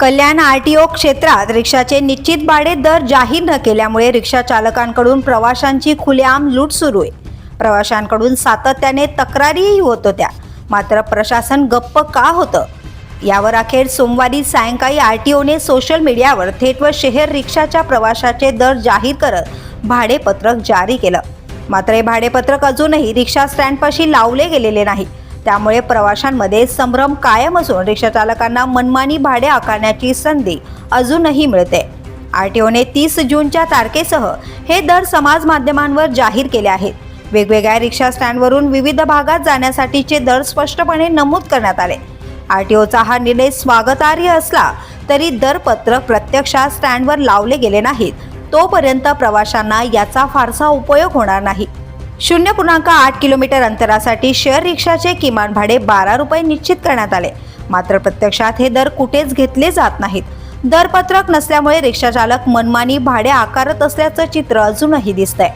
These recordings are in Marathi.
कल्याण आर टी ओ क्षेत्रात रिक्षाचे निश्चित भाडे दर जाहीर न केल्यामुळे रिक्षा चालकांकडून प्रवाशांची खुलेआम लूट सुरू आहे. प्रवाशांकडून सातत्याने तक्रारीही होत होत्या. मात्र प्रशासन गप्प का होतं? यावर अखेर सोमवारी सायंकाळी आर टी ओने सोशल मीडियावर थेट व शहर रिक्षाच्या प्रवाशाचे दर जाहीर करत भाडेपत्रक जारी केलं. मात्र हे भाडेपत्रक अजूनही रिक्षा स्टँडपाशी लावले गेलेले नाही. त्यामुळे प्रवाशांमध्ये संभ्रम कायम असून रिक्षा चालकांना मनमानी भाडे आकारण्याची संधी अजूनही मिळते. आर टी ओने तीस जूनच्या तारखेसह हे दर समाज माध्यमांवर जाहीर केले आहेत. वेगवेगळ्या रिक्षा स्टँडवरून विविध भागात जाण्यासाठीचे दर स्पष्टपणे नमूद करण्यात आले. आर टी ओचा हा निर्णय स्वागतार्ह असला तरी दरपत्रक प्रत्यक्षात स्टँडवर लावले गेले नाहीत. तोपर्यंत प्रवाशांना याचा फारसा उपयोग होणार नाही. शून्य पूर्णांक आठ किलोमीटर अंतरासाठी शेअर रिक्षाचे किमान भाडे बारा रुपये निश्चित करण्यात आले. मात्र प्रत्यक्षात हे दर कुठेच घेतले जात नाहीत. दरपत्रक नसल्यामुळे रिक्षाचालक मनमानी भाडे आकारत असल्याचं चित्र अजूनही दिसतंय.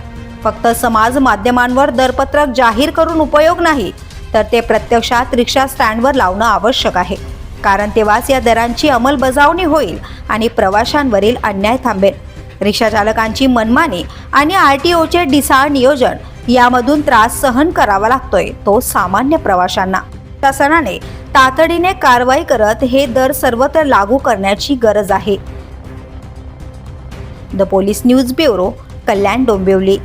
फक्त समाज माध्यमांवर दरपत्रक जाहीर करून उपयोग नाही तर ते प्रत्यक्षात रिक्षा स्टँडवर लावणं आवश्यक आहे. कारण तेव्हाच या दरांची अंमलबजावणी होईल आणि प्रवाशांवरील अन्याय थांबेल. रिक्षाचालकांची मनमानी आणि आर टी ओचे डिसाळ नियोजन यामधून त्रास सहन करावा लागतोय तो सामान्य प्रवाशांना. शासनाने तातडीने कारवाई करत हे दर सर्वत्र लागू करण्याची गरज आहे. The police news bureau Kalyan Dombivli.